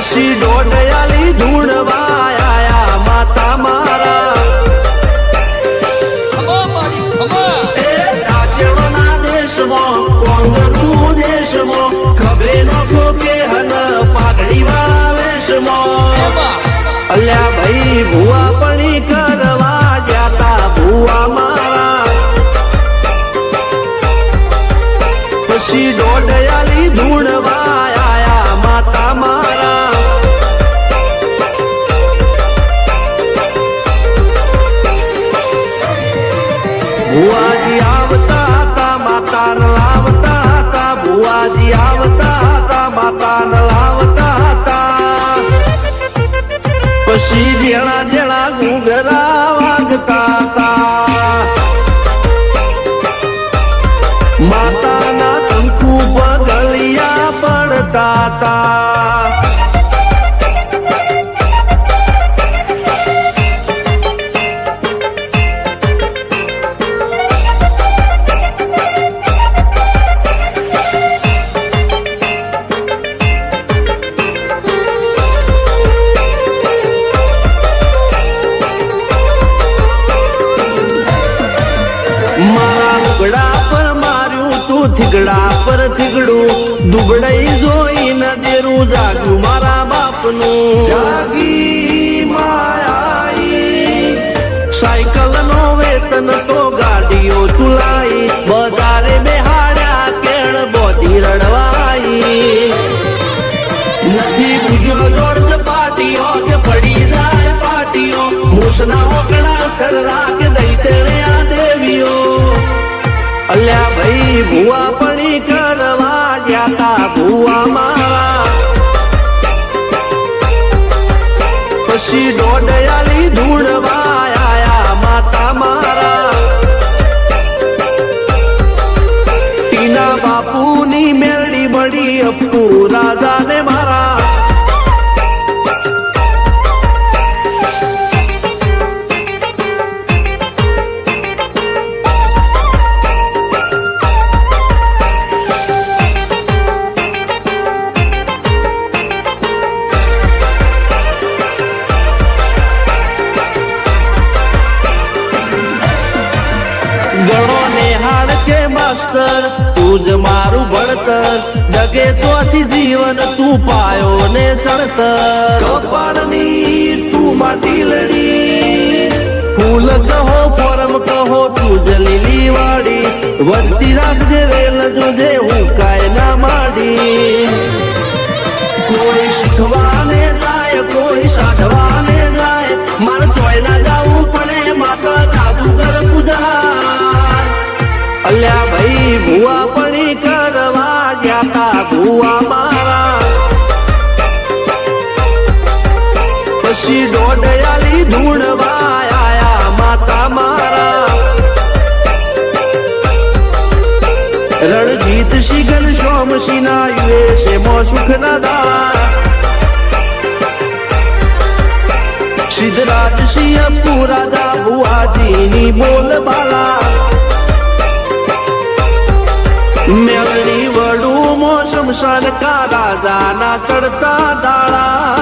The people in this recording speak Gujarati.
પછી દોડયાલી ધૂણવા આયા માતા મારા. રાજ્યના દેશમાં કોંગનું દેશમાં ખભે નોખો કે હન પાઘડી અલ્યા ભાઈ ભુવા પણી ભુવાજી આવતા હતા માતા લાવતા હતા. પછી જેણા જેણા ઘૂઘરા થીગડા પર થીગડું દુબડાઈ જોઈને દેરું, જાગ્યું મારા બાપનું. જાગી માયાઈ સાયકલ નો વેતન તો ગાડીઓ તુલાઈ બજારે બેહાડ્યા કેળ બોધી રડવાઈ. નથી બુજો જોડ પાટીઓ કે પડી જાય પાટીઓ, મૂસના ઓકડા કરા કે દઈ તેણે અલ્યા ભાઈ ભુવા પણી કરવા જાતા ભુવા મારા. પછી દોડયાલી ધૂણવા માસ્તર તું જ મારું ભણતર. જગે તોથી જીવન તું પાયો ને ચણતર. કપાળની તું માટી લડી. ફૂલ કહો ફોરમ કહો તું જ લીલી વાડી. વધતી રાખજે વેલ જોજે હું કાય ના માડી. કોઈ શીખવાને જાય કોઈ સાધવાને જાય. મારે ચોય ના જાવું પડે માતા જાદુગર પૂજા. અલ્યા ભાઈ, ભુવા પણી કરવા જાતા ભુવા મારા. પછી દોડયાલી ધૂણવા આયા માતા મારા. રણજીત શિગન સોમશી ના યુએસે મો સુખ ના દાળા સિદ્ધરાજ સિંહ પુરાદા ભુવાજીની બોલ બાલા. મેલડી વડું મો શમશાન કા રાજાના ચડતા દાડા.